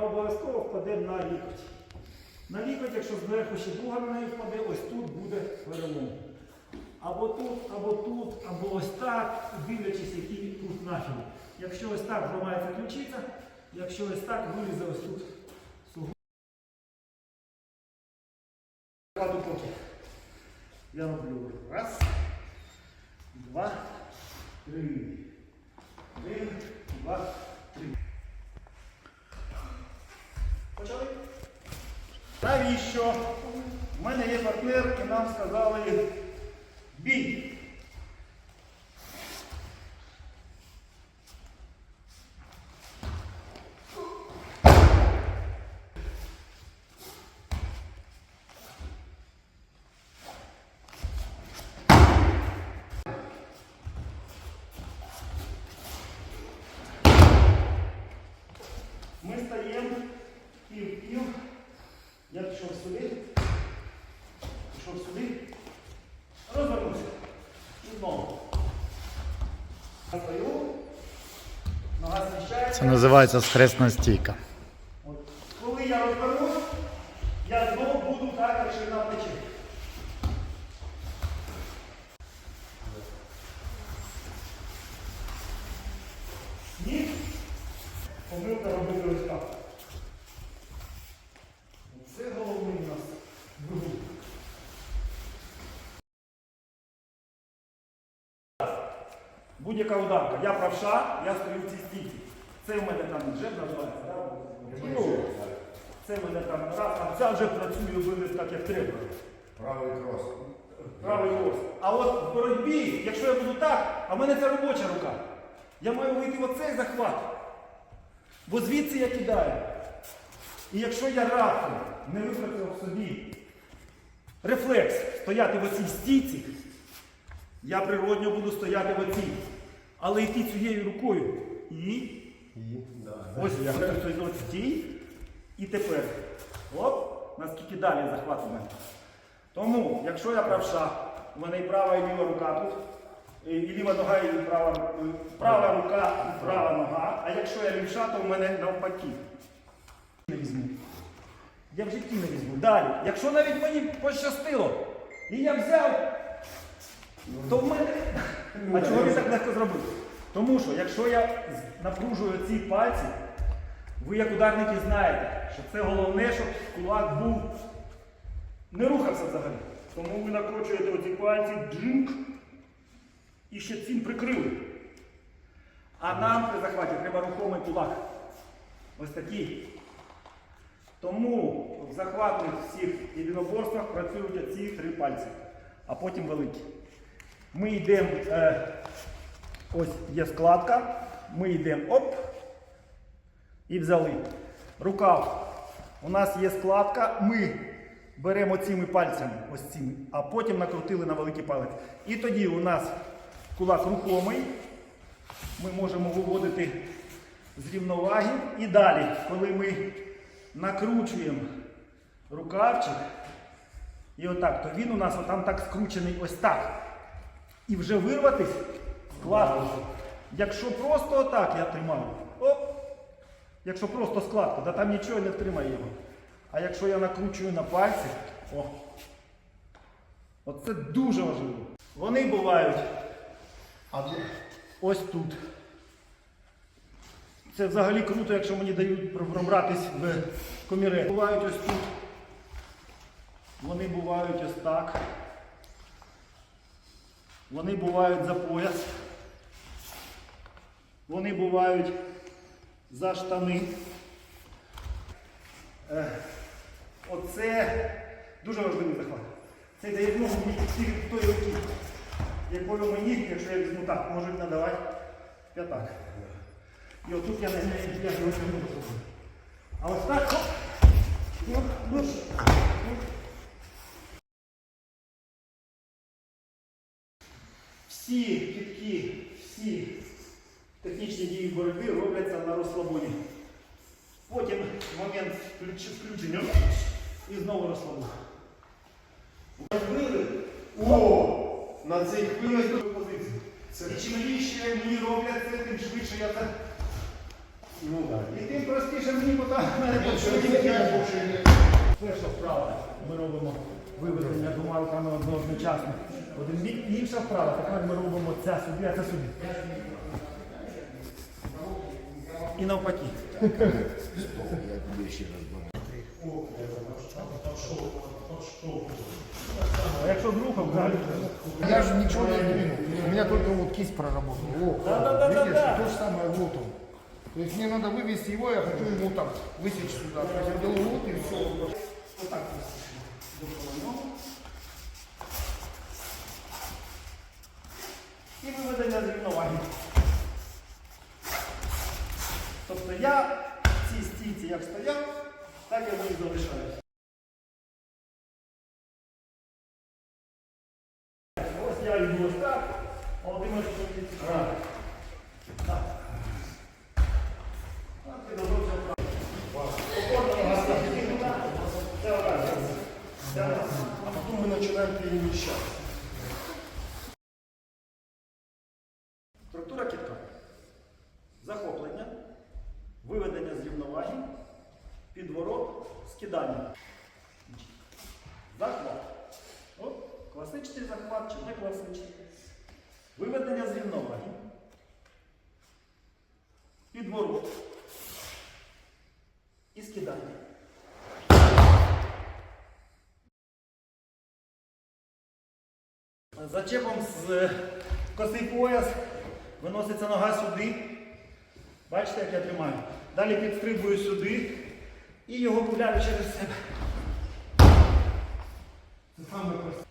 вона обов'язково впаде на лікоть. На лікоть, якщо зверху ще друга на неї впаде, ось тут буде перелом. Або тут, або тут, або ось так, дивлячись, який тут нахил. Якщо ось так зламається ключиця, якщо ось так вилізе ось тут сугубо. Я роблю раз, два, три. Один, два, три. Почали? Навіщо? У мене є партнер, і нам сказали бій. Ми стаємо пів-пів. Я пішов сюди. Пішов сюди. Розвернувся. І знову. Я стою. Нога зміщається. Це називається стресна стійка. От. Коли я розвернусь, я знову буду так, як ширина плечі. Ні. Помилка робити ось так. Це головний у нас двигун. Будь-яка ударка. Я правша, я стою в цій стійці. Це в мене там джеб називається. да? Ну, Це в мене там раз, а ця вже працює виліз так, як треба. Правий крос. Правий ось. А от в боротьбі, якщо я буду так, а в мене це робоча рука. Я маю вийти в оцей захват. Бо звідси я кидаю. І якщо я раптом не випрацював собі рефлекс стояти в оцій стійці, я природньо буду стояти в оцій. Але йти цією рукою. І ось я ось стій. І тепер. Оп, наскільки далі захват у мене. Тому, якщо я правша, у мене і права, і ліва рука тут, і і ліва нога, і права, права рука, і права нога. А якщо я лівша, то в мене навпаки. Не візьму. Я в житті не візьму. Далі. Якщо навіть мені пощастило, і я взяв, то в мене. А чого він так легко зробив? Тому що якщо я напружую ці пальці, ви як ударники знаєте, що це головне, щоб кулак був не рухався взагалі. Тому ви накручуєте оці пальці, джинк, і ще цим прикрили. А нам при захваті треба рухомий кулак. Ось такий. Тому в захватних всіх єдиноборствах працюють оці три пальці, а потім великі. Ми йдемо, е, ось є складка, ми йдемо оп і взяли. Рукав. У нас є складка, ми беремо цими пальцями, ось цими, а потім накрутили на великий палець. І тоді у нас кулак рухомий. Ми можемо виводити з рівноваги. І далі, коли ми накручуємо рукавчик, і отак, то він у нас отам так скручений ось так. І вже вирватись складно. Якщо просто отак я тримаю, оп, якщо просто складка, да там нічого не втримає його. А якщо я накручую на пальці, о, оце дуже важливо. Вони бувають ось тут. Це взагалі круто, якщо мені дають пробратись в коміре. Бувають ось тут. Вони бувають ось так. Вони бувають за пояс. Вони бувають за штани. Е, Оце дуже важливий захват. Це дає змогу тільки тої руки, якою мені, якщо я візьму так, можуть надавати п'ятак. І отут я не можу. А ось так, ну, ну, ж, Всі кітки, всі технічні дії боротьби робляться на розслабоні. Потім момент включення і знову розслабон. О! На цій хвилі позицію. І чим більше мені роблять це, тим швидше я це. Ну так. І тим простіше мені потім мене Перша вправа. Ми робимо виведення двома руками одно- одночасно. Один бік, інша вправа. Тепер ми робимо це собі, а це собі. І навпаки. я тобі ще раз беру. А якщо з рухом, взагалі. Я же ничего не двинул. У меня только вот кисть проработала. О, Да-да-да-да-да. видишь, то же самое вот он. То есть мне надо вывести его, я хочу ему так высечь сюда. То есть я делаю вот и все. Отак. І виведення з рівноваги. Тобто я в цій стійці як стояв, так я в ній залишаюсь. Ось я йду ось так, а Володимир стоїть так. Так. Так, і добре все правильно. Опорна нога стоїть. Це отак. Це отак. А потом мы начинаем перемещать. Структура кітка. Захоплення, виведення з рівноваги, підворот, скидання. Захват. От, класичний захват чи не класичний. Виведення з рівноваги. Підворот. І скидання. Зачепом з косий пояс виноситься нога сюди. Бачите, як я тримаю. Далі підстрибую сюди і його пуляю через себе. Це саме просте.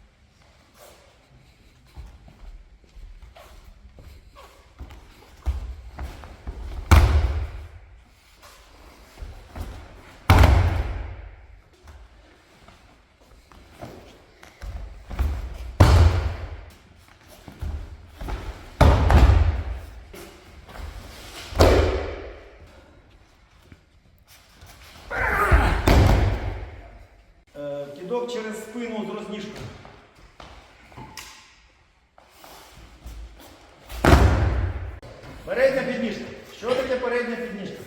Спину з розніжкою. Передня підніжка. Що таке передня підніжка?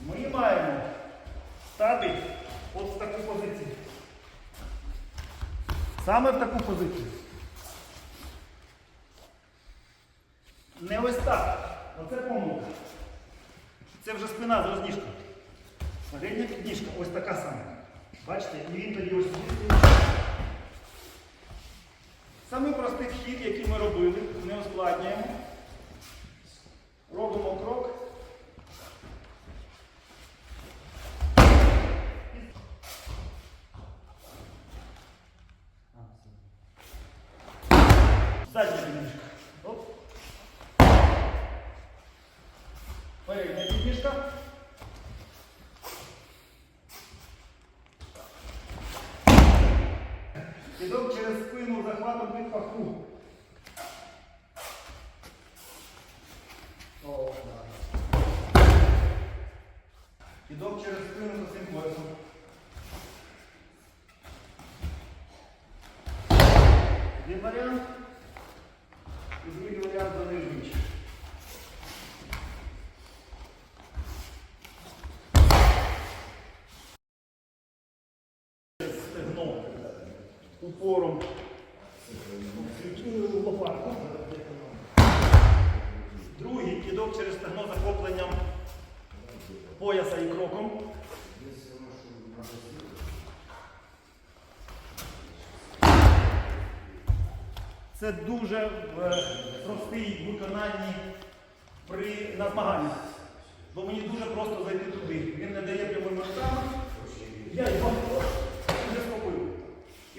Ми маємо стати от в таку позицію. Саме в таку позицію. Не ось так. Оце помилка. Це вже спина з розніжкою. Передня підніжка ось така сама. Бачите, і він тоді ось сюди. Самий простий вхід, який ми робили, не ускладнюємо. Робимо крок. Задня підніжка. Оп. Передня підніжка. Кидок через спину захватом під паху. О, через спину за цим поясом. Один варіант. І другий варіант занижуючий. Стегно упором. Другий кидок через стегно захопленням пояса і кроком. Це дуже простий в виконанні при на. Бо мені дуже просто зайти туди. Він не дає прямими руками. Я його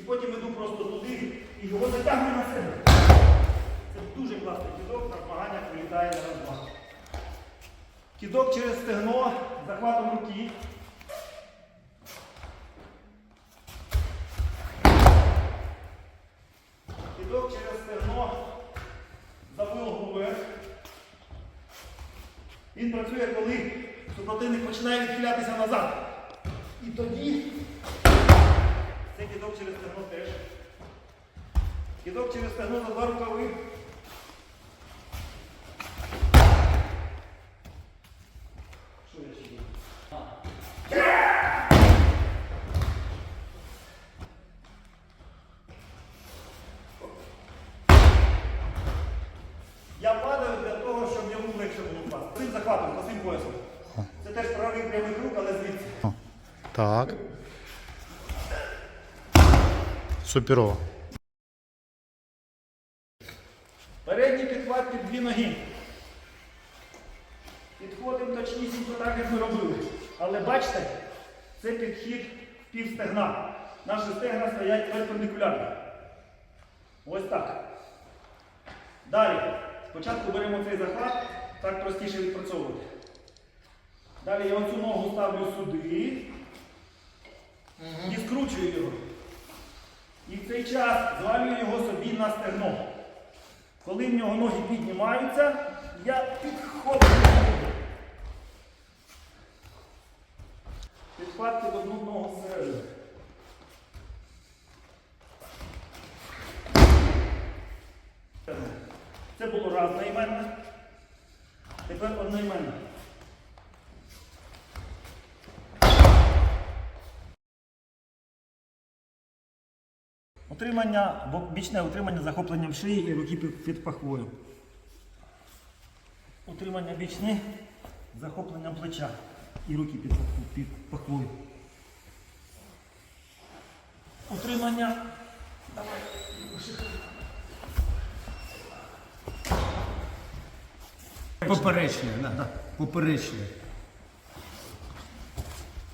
потім іду просто туди і його затягую на себе. Це дуже класний кідок, на змаганнях вилітає на раз-два. Кідок через стегно, захватом руки. Кідок через стегно, завил голови. Він працює, коли супротивник починає відхилятися назад. І тоді цей кидок через стегно теж. Кидок через стегно за два рукави. Що я ще? Я падаю для того, щоб йому легше було впасти. Цим захватом, по цим поясом. Це теж правий прямий круг, але звідси. О, Так. Суперово. Передній підхват під дві ноги. Підходимо точнісінько так, як ми робили. Але бачите, це підхід в пів стегна. Наші стегна стоять перпендикулярно. Ось так. Далі. Спочатку беремо цей захват, так простіше відпрацьовувати. Далі я оцю ногу ставлю сюди і скручую його. І в цей час звалюю його собі на стегно. Коли в нього ноги піднімаються, я підходжу. Підхват під одну ногу зсередини. Це було раз найменне. Тепер одноіменне. Утримання, бічне утримання захопленням шиї і руки під, пахвою. Утримання бічне захопленням плеча і руки під, пахвою. Утримання. Поперечне, да. Поперечне.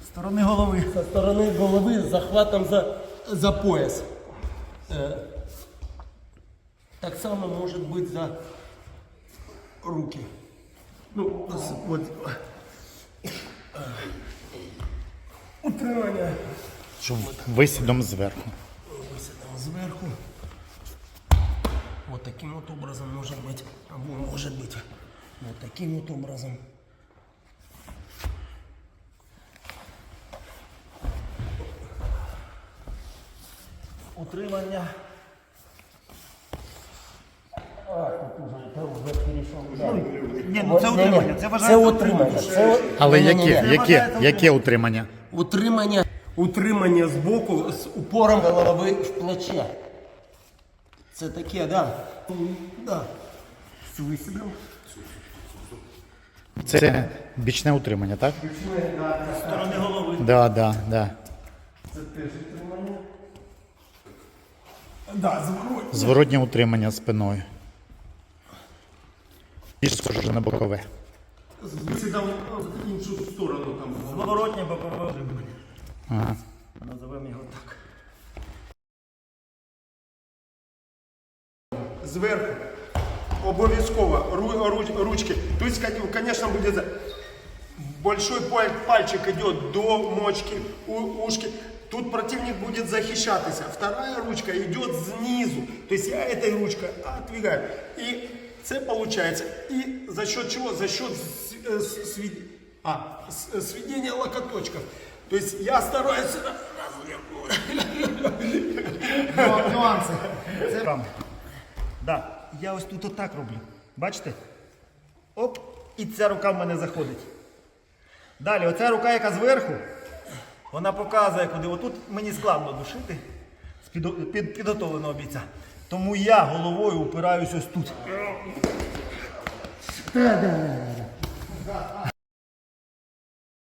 Сторони голови. Со сторони голови з захватом за, за пояс. Е, так само може бути за руки. Ну, ось, от. Утримання. Щоб висідом зверху. Висадимо зверху. Вот таким вот образом может быть, або может быть вот таким вот образом. Утримання. Ні, ну це утримання. Це Це вважається утримання. Це, Але яке? Яке? Яке утримання? Утримання. Утримання з боку з упором голови в плече. Це таке, да. Да. Це бічне утримання, так? сторони голови. Да, да, да. Це теж утримання. Да, зворотні. Зворотнє утримання спиною. Більш схоже на бокове. Висідом в іншу сторону там. Зворотнє бокове утримання. Ага. Називаємо його так. Зверху. Обов'язково ру- руч- ручки. То есть, кон- конечно, за- большой пальчик идет до мочки, у- ушки. Тут противник будет захищатися. Вторая ручка идет снизу. То есть я этой ручкой отдвигаю. И це получается. И за счет чего? За счет э, свед- а, сведения локоточков. То есть я стараюсь... Нюанси. Це. Да. Я ось тут отак роблю. Бачите? Оп, і ця рука в мене заходить. Далі, оця рука, яка зверху, вона показує, куди. Отут мені складно душити з підо- під, підготовленого бійця. Тому я головою упираюсь ось тут.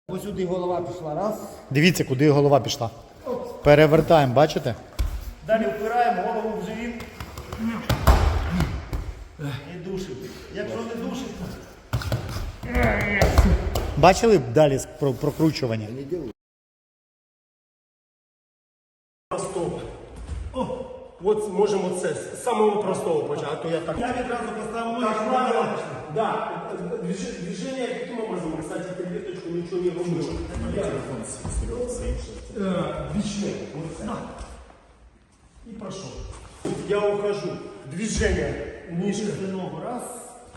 Ось сюди голова пішла. Раз. Дивіться, куди голова пішла. Перевертаємо, бачите? Далі впираємо голову в живіт. І душимо. Якщо не душить, Бачили б далі про- прокручування? от можемо це з самого простого почати. А то я так. я відразу поставив ноги, Так, щоб ладно. вона пішла. Да, движ- движение каким образом? Кстати, клеточку ничего не рублю. Бичный. И прошел. Я ухожу. Движение. Ниже. Ногу раз.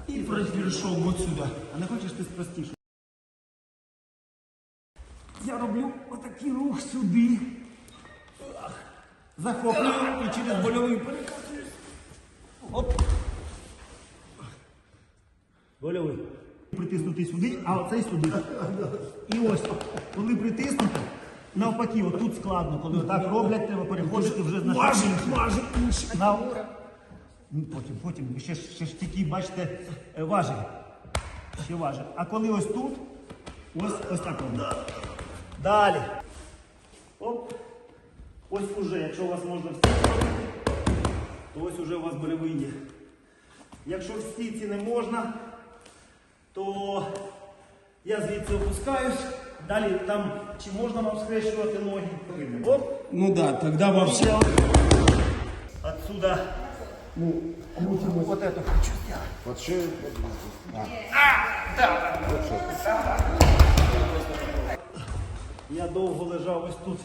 и перешел вот сюда. А не хочеш ти простіше? Я роблю отакий рух сюди. Захоплюю і через больовий перекатуюсь. Оп. Больовий. Притиснути сюди, а оцей сюди. І ось, коли притиснути, навпаки, отут складно, коли отак роблять, треба переходити вже на інше. важик, інший. На... Ну, Потім, потім, ще, ж- ще ж тільки, бачите, е, важель. Ще важель. А коли ось тут, ось, ось так воно. Далі. Оп. Ось уже, якщо у вас можна в стійці робити, то ось уже у вас больовий є. Якщо в стійці не можна, то я звідси опускаюсь. Далі там чи можна вам схрещувати ноги. Оп. Ну да, тогда вообще... Все. Отсюда. Ну, вот это хочу сделать. От шею. Я довго лежав ось тут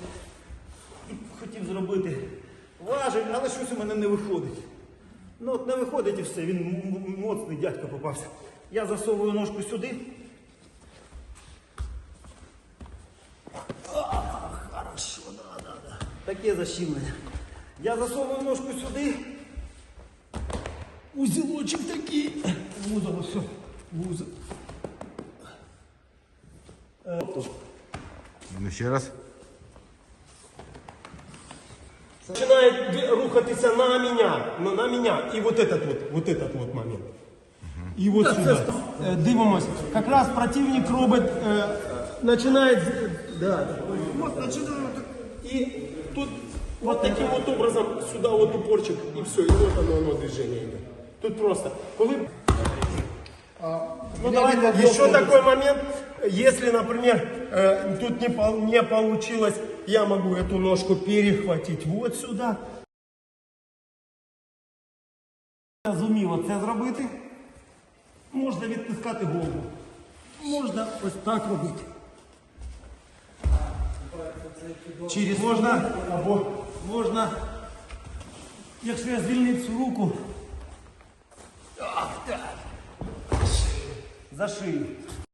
хотів зробити важель, але щось у мене не виходить. Ну от не виходить і все, він моцний дядько попався. Я засовую ножку сюди. А, хорошо, да, да, да. Таке защемлення. Я засовую ножку сюди. Узелочек такие. Вузол, все. Вузол. Ну ще раз. Начинает рухаться на меня, на, на меня. И вот этот вот, вот этот вот момент. И вот сюда. Э, Дивимось. Как раз противник робот э, начинает... з- Да. Вот начинает. И тут вот таким вот образом сюда вот упорчик. И все. И вот оно, оно движение идет. Тут просто. Коли Ну давайте Еще такой момент, если, например, э, тут не, пол- не получилось, я могу эту ножку перехватить вот сюда. Я зумів оце зробити. Можна відтискати голову. Можна ось так робити. Через можна або можна, якщо я звільнив цю руку, так, так, за шию.